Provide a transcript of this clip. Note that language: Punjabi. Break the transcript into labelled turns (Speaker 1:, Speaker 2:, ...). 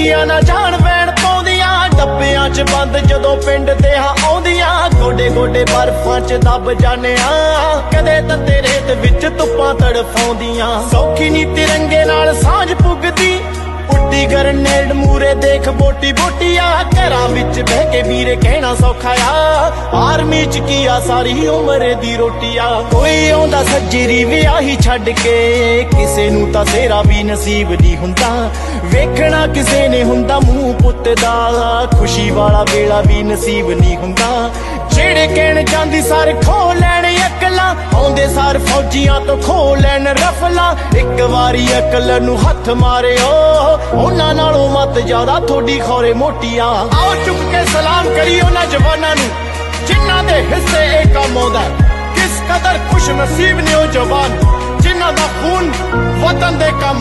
Speaker 1: ਅੱਖੀਆਂ ਨਾ ਜਾਣ ਵੈਣ ਪਾਉਂਦੀਆਂ ਡੱਬਿਆਂ 'ਚ ਬੰਦ ਜਦੋਂ ਪਿੰਡ ਤੇ ਹਾਂ ਆਉਂਦੀਆਂ, ਗੋਡੇ ਗੋਡੇ ਬਰਫਾਂ 'ਚ ਦੱਬ ਜਾਣਿਆ ਕਦੇ ਤੱਤੇ ਰੇਤ ਵਿੱਚ ਧੁੱਪਾਂ ਤੜਫਾਉਂਦੀਆਂ, ਸੌਖੀ ਨੀ ਤਿਰੰਗੇ ਨਾਲ ਸਾਂਝ ਪੁੱਗਦੀ ਉੱਡੀ ਗਰਨੇਡ ਮੂਰੇ ਦੇਖ ਬੋਟੀ ਬੋਟੀਆ, ਘਰਾਂ ਵਿੱਚ ਬਹਿ ਕੇ ਵੀਰੇ ਕਹਿਣਾ ਸੌਖਾ ਆ। ਆਰਮੀ ਚ ਕੀ ਆ, ਸਾਰੀ ਉਮਰ ਦੀ ਰੋਟੀਆ। ਕੋਈ ਆਉਂਦਾ ਸੱਜਰੀ ਵਿਆਹੀ ਛੱਡ ਕੇ, ਕਿਸੇ ਨੂੰ ਤਾਂ ਤੇਰਾ ਵੀ ਨਸੀਬ ਨਹੀਂ ਹੁੰਦਾ। ਵੇਖਣਾ ਕਿਸੇ ਨੇ ਹੁੰਦਾ ਮੂੰਹ ਪੁੱਤ ਦਾ, ਖੁਸ਼ੀ ਵਾਲਾ ਵੇਲਾ ਵੀ ਨਸੀਬ ਨਹੀਂ ਹੁੰਦਾ। ਜਿਹੜੇ ਕਹਿਣ ਜਾਂਦੀ ਸਾਰੇ ਖੋ ਲੈਣ ਆਉਂਦੇ ਸਾਰ ਫੌਜੀਆਂ ਤੋਂ ਖੋ ਲੈਣ ਰਫਲਾਂ। ਇੱਕ ਵਾਰੀ ਅਕਲ ਨੂੰ ਹੱਥ ਮਾਰਿਓ, ਉਹਨਾਂ ਨਾਲੋਂ ਮਤ ਜ਼ਿਆਦਾ ਥੋੜੀ ਖੋਰੇ ਮੋਟੀਆਂ। ਆਓ ਚੁੱਕ ਕੇ ਸਲਾਮ ਕਰੀ ਉਹਨਾਂ ਜਵਾਨਾਂ ਨੂੰ, ਜਿਨ੍ਹਾਂ ਦੇ ਹਿੱਸੇ ਇਹ ਕੰਮ ਆਉਂਦਾ ਕਿਸ ਕਦਰ ਖੁਸ਼ ਨਸੀਬ ਨੇ ਉਹ ਜਵਾਨ, ਜਿਨ੍ਹਾਂ ਦਾ ਖੂਨ ਵਤਨ ਦੇ ਕੰਮ